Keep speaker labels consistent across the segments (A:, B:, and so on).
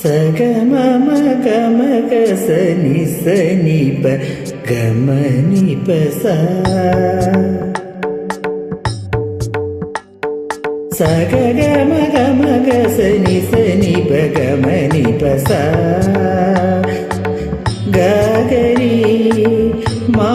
A: సగమ గమ సని సని ప గమని పస సగ గమ గమ సని సని ప గమని పస గగరి మా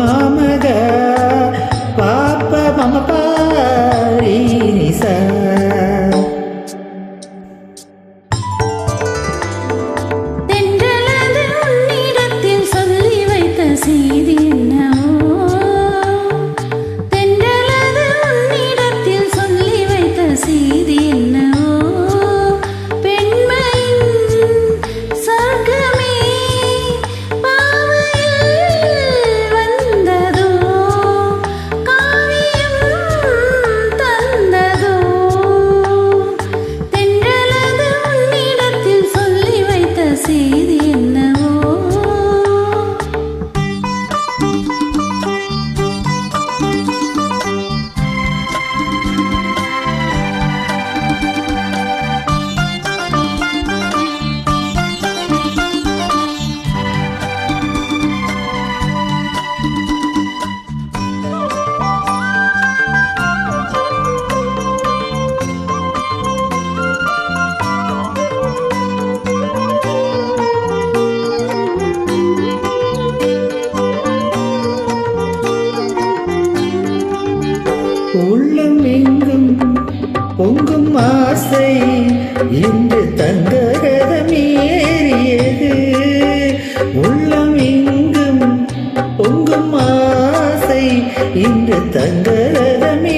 A: ரங்கரதமேறியது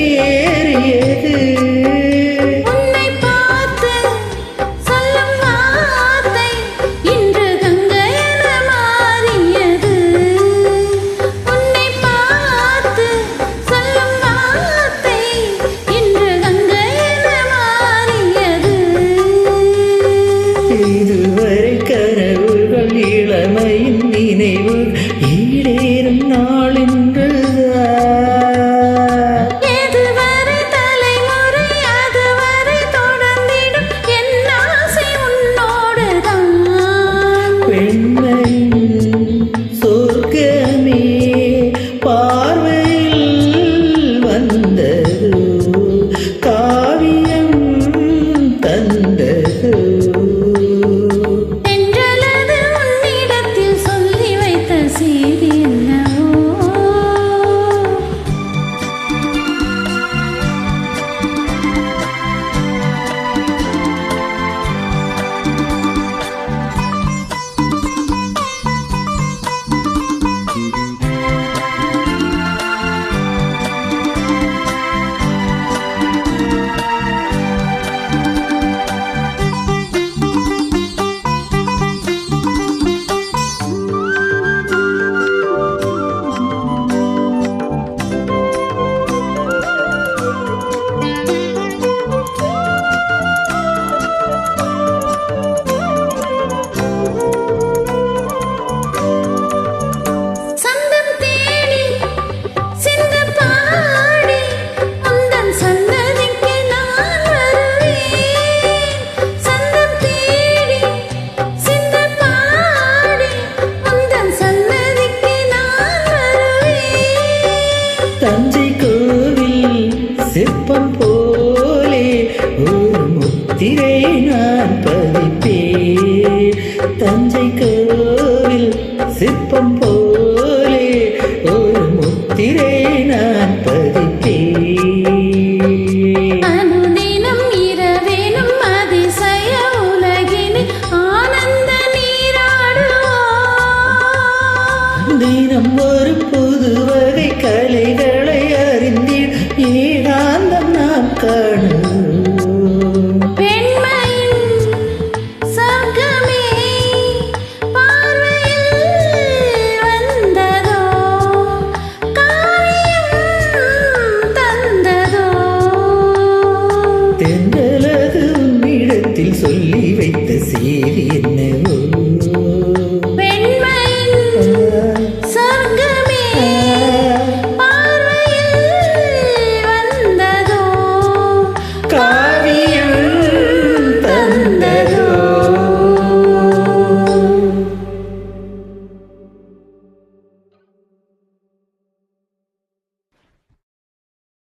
A: தஞ்சை கோவில் சிற்பம் போலே ஒரு முத்திரை நான் பதிப்பே தஞ்சை கோவில் சிற்பம் போலே ஒரு முத்திரை நான் பதிப்பே